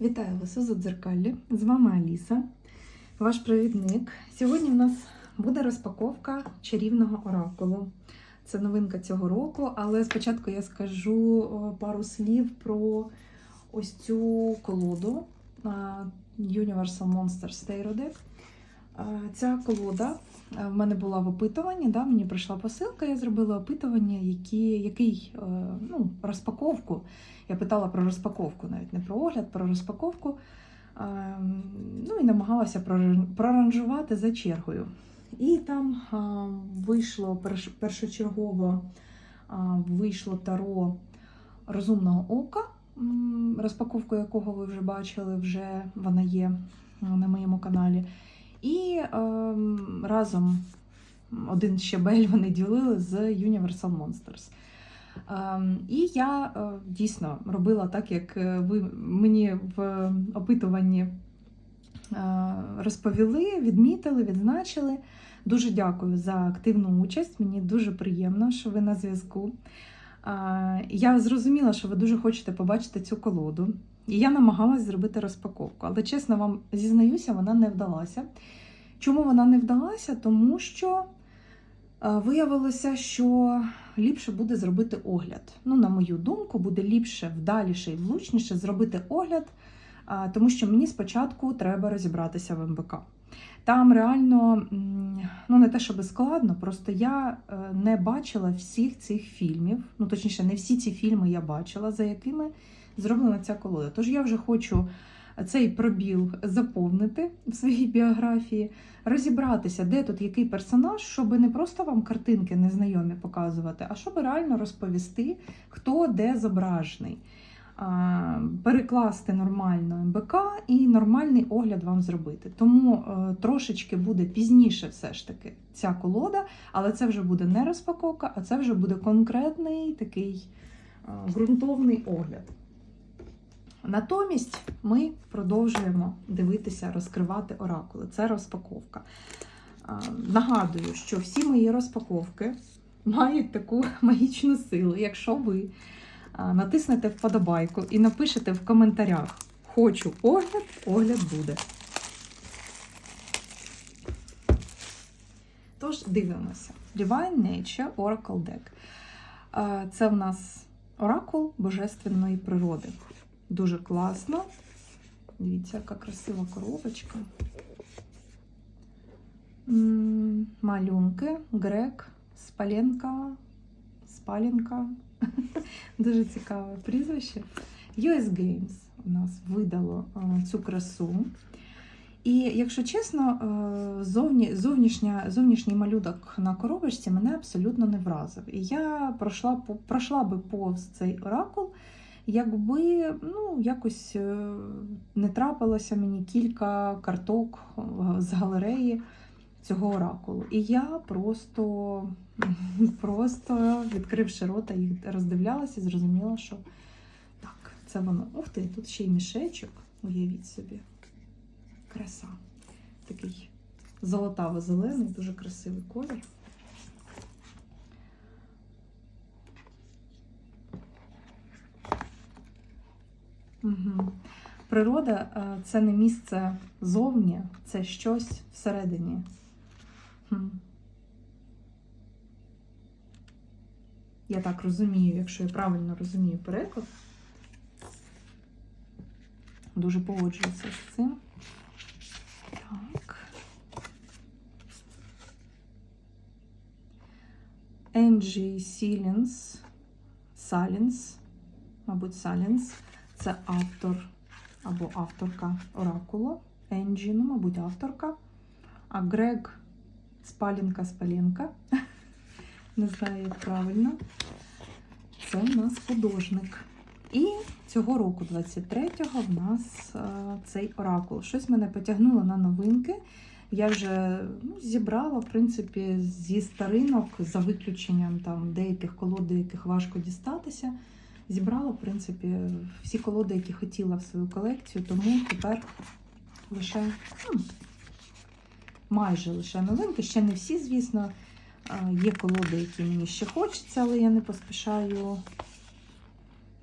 Вітаю вас у Задзеркаллі. З вами Аліса, ваш провідник. Сьогодні в нас буде розпаковка чарівного оракулу. Це новинка цього року, але спочатку я скажу пару слів про ось цю колоду Universal Monsters Tarot Deck. Ця колода в мене була в опитуванні, да, мені прийшла посилка, я зробила опитування, які, який е, ну, розпаковку. Я питала про розпаковку, навіть не про огляд, про розпаковку. Ем, Ну і намагалася проранжувати за чергою. І там а, вийшло першочергово вийшло таро розумного ока, розпаковку якого ви вже бачили, вже вона є на моєму каналі. І ем, разом один щебель вони ділили з Universal Monsters. Ем, І я е, дійсно робила так, як е, ви мені в опитуванні е, розповіли, відмітили, відзначили. Дуже дякую за активну участь. Мені дуже приємно, що ви на зв'язку. Я зрозуміла, що ви дуже хочете побачити цю колоду. І я намагалась зробити розпаковку. Але чесно вам зізнаюся, вона не вдалася. Чому вона не вдалася? Тому що виявилося, що ліпше буде зробити огляд. Ну, на мою думку, буде ліпше, вдаліше і влучніше зробити огляд, тому що мені спочатку треба розібратися в МБК. Там реально, ну не те, щоб складно, просто я е, не бачила всіх цих фільмів. Ну, точніше, не всі ці фільми я бачила, за якими зроблена ця колода. Тож я вже хочу цей пробіл заповнити в своїй біографії розібратися, де тут який персонаж, щоб не просто вам картинки незнайомі показувати, а щоб реально розповісти, хто де зображений. А, Перекласти нормально МБК і нормальний огляд вам зробити. Тому е, трошечки буде пізніше, все ж таки, ця колода, але це вже буде не розпаковка, а це вже буде конкретний такий е, ґрунтовний огляд. Натомість ми продовжуємо дивитися, розкривати оракули. Це розпаковка. Нагадую, що всі мої розпаковки мають таку магічну силу. Якщо ви натиснете вподобайку і напишете в коментарях Хочу огляд, огляд буде. Тож дивимося. Divine Nature Oracle Deck. Це в нас оракул божественної природи. Дуже класно. Дивіться, яка красива коробочка. Малюнки, грек, спаленка, спаленка. Дуже цікаве прізвище. US Games у нас видало цю красу. І, якщо чесно, зовні, зовнішня, зовнішній малюнок на коробочці мене абсолютно не вразив. І я пройшла, пройшла би повз цей оракул, якби ну, якось е, не трапилося мені кілька карток з галереї цього оракулу. І я просто, просто відкривши рота, їх роздивлялася і зрозуміла, що так, це воно. Ух ти, тут ще й мішечок, уявіть собі. Краса. Такий золотаво-зелений, дуже красивий колір. Угу. Природа е, це не місце зовні, це щось всередині. Я так розумію, якщо я правильно розумію переклад. Дуже погоджуюся з цим. Так. Енджі Сіленс. Салінс. Мабуть, Салінс. Це автор або авторка оракулу. Енджі, ну, мабуть, авторка. А Грег Спалінка Спалінка. Не знаю, як правильно. Це у нас художник. І цього року, 23-го, в нас е, цей оракул. Щось мене потягнуло на новинки. Я вже ну, зібрала, в принципі, зі старинок, за виключенням там деяких колод, яких важко дістатися. Зібрала, в принципі, всі колоди, які хотіла в свою колекцію, тому тепер лише ну, майже лише новинки. Ще не всі, звісно. Є колоди, які мені ще хочеться, але я не поспішаю.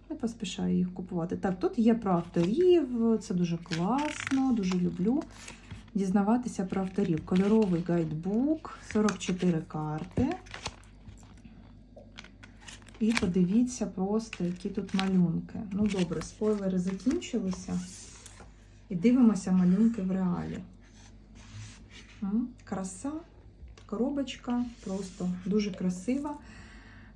Не поспішаю їх купувати. Так, тут є про авторів, це дуже класно, дуже люблю дізнаватися про авторів. Кольоровий гайдбук, 44 карти. І подивіться просто, які тут малюнки. Ну, добре, спойлери закінчилися. І дивимося малюнки в реалі. Краса, коробочка, просто дуже красива.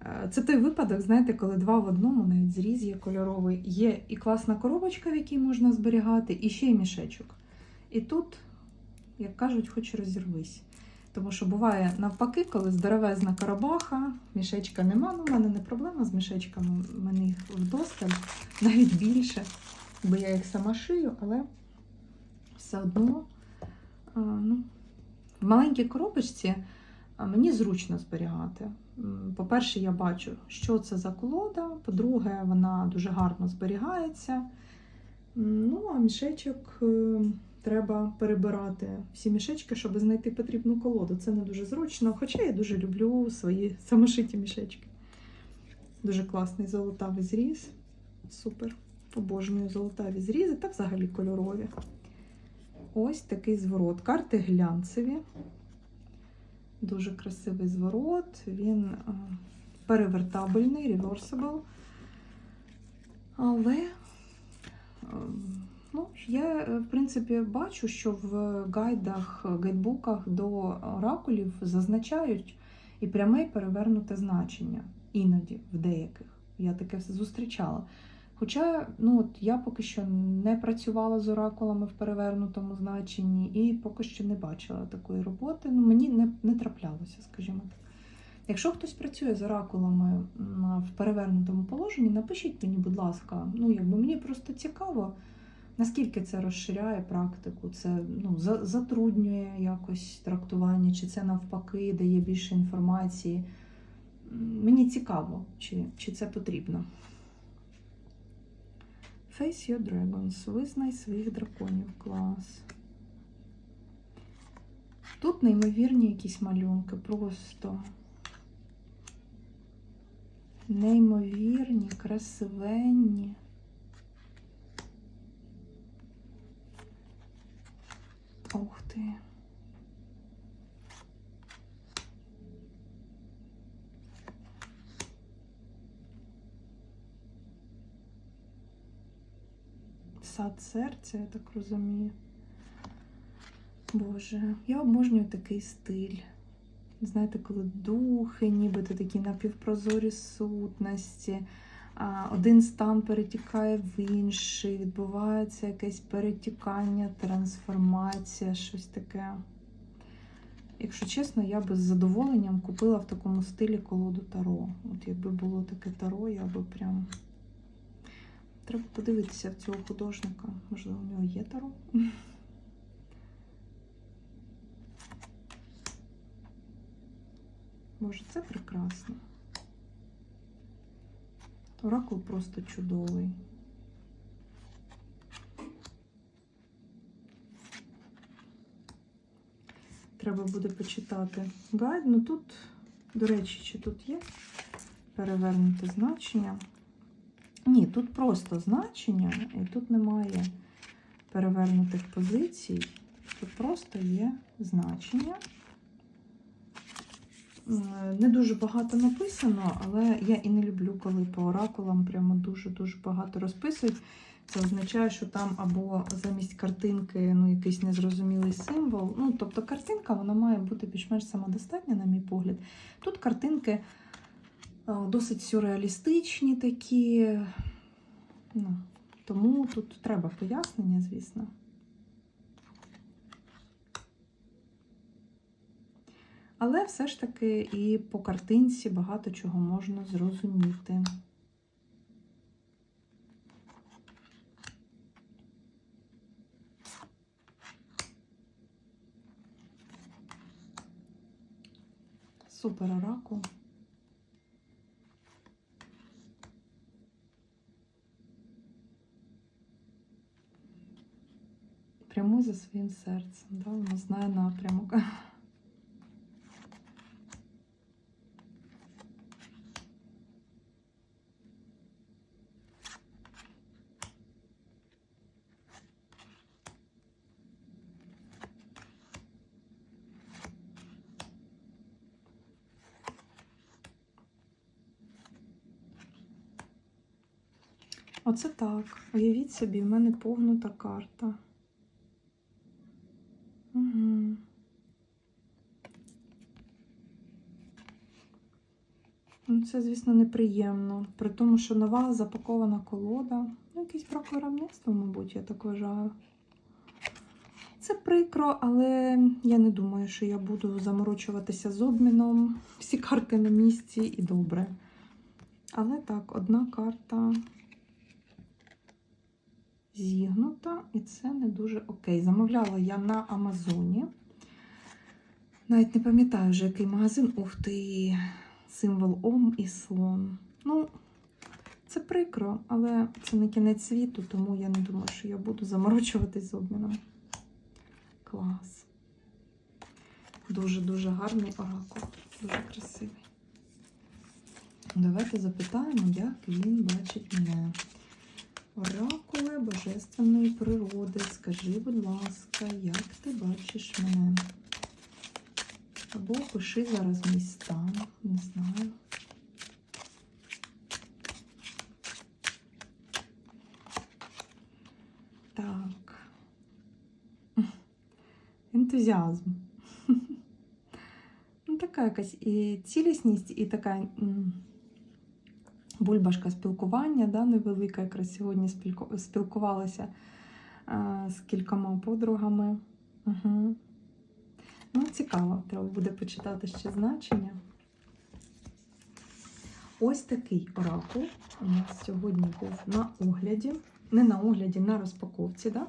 Е, Це той випадок, знаєте, коли два в одному, навіть зріз є кольоровий. Є і класна коробочка, в якій можна зберігати, і ще й мішечок. І тут, як кажуть, хоч розірвись. Тому що буває навпаки, коли здоровезна карабаха, мішечка нема. Ну, в мене не проблема з мішечками, в мене їх вдосталь, навіть більше, бо я їх сама шию, але все одно ну, в маленькій коробочці мені зручно зберігати. По-перше, я бачу, що це за колода. По-друге, вона дуже гарно зберігається. Ну, а мішечок е, треба перебирати всі мішечки, щоб знайти потрібну колоду. Це не дуже зручно, хоча я дуже люблю свої самошиті мішечки. Дуже класний золотавий зріз. Супер. Обожнюю золотаві зрізи та взагалі кольорові. Ось такий зворот. Карти глянцеві. Дуже красивий зворот. Він е, перевертабельний, реверсибл. Але е, ну, я, е, в принципі, бачу, що в гайдах, гайдбуках до оракулів зазначають і пряме, і перевернуте значення. Іноді в деяких. Я таке зустрічала. Хоча ну, от я поки що не працювала з оракулами в перевернутому значенні і поки що не бачила такої роботи. Ну, мені не, не траплялося, скажімо так. Якщо хтось працює з оракулами в перевернутому положенні, напишіть мені, будь ласка, ну якби мені просто цікаво, наскільки це розширяє практику, це ну, за- затруднює якось трактування, чи це навпаки дає більше інформації. Мені цікаво, чи, чи це потрібно. Face your dragons. Визнай своїх драконів. Клас. Тут неймовірні якісь малюнки, просто неймовірні, красивенні. Ух ти. Сад серця, я так розумію. Боже, я обожнюю такий стиль. Знаєте, коли духи, нібито такі напівпрозорі сутності, один стан перетікає в інший, відбувається якесь перетікання, трансформація, щось таке. Якщо чесно, я би з задоволенням купила в такому стилі колоду Таро. От якби було таке Таро, я би прям. Треба подивитися в цього художника. Можливо, у нього є Таро. Боже, це прекрасно. Оракул просто чудовий. Треба буде почитати гайд. Ну тут, до речі, чи тут є перевернуте значення? Ні, тут просто значення, і тут немає перевернутих позицій. Тут просто є значення. Не дуже багато написано, але я і не люблю, коли по оракулам прямо дуже-дуже багато розписують. Це означає, що там або замість картинки ну, якийсь незрозумілий символ. Ну, тобто картинка вона має бути більш-менш самодостатня, на мій погляд. Тут картинки досить сюрреалістичні такі. Ну, тому тут треба пояснення, звісно. Але все ж таки і по картинці багато чого можна зрозуміти. Супер оракул. Йдемо за своїм серцем, да? воно знає напрямок. Оце так. Уявіть собі, в мене погнута карта. Угу. Це, звісно, неприємно. При тому, що нова запакована колода. Ну, якийсь брак виробництва, мабуть, я так вважаю. Це прикро, але я не думаю, що я буду заморочуватися з обміном. Всі карти на місці і добре. Але так, одна карта зігнута, і це не дуже окей. Замовляла я на Амазоні. Навіть не пам'ятаю вже, який магазин. Ух ти, символ Ом і слон. Ну, це прикро, але це не кінець світу, тому я не думаю, що я буду заморочуватись з обміном. Клас. Дуже-дуже гарний оракул. Дуже красивий. Давайте запитаємо, як він бачить мене. Оракуле божественної природи. Скажи, будь ласка, як ти бачиш мене? Або пиши зараз мій стан, не знаю. Так. Ентузіазм. Ну, така якась і цілісність, і така бульбашка спілкування, да, невелика, якраз сьогодні спілку- спілкувалася а, з кількома подругами. Угу. Ну, цікаво, треба буде почитати ще значення. Ось такий оракул у нас сьогодні був на огляді. Не на огляді, на розпаковці. Да?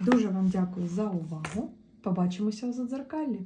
Дуже вам дякую за увагу. Побачимося у задзеркалі.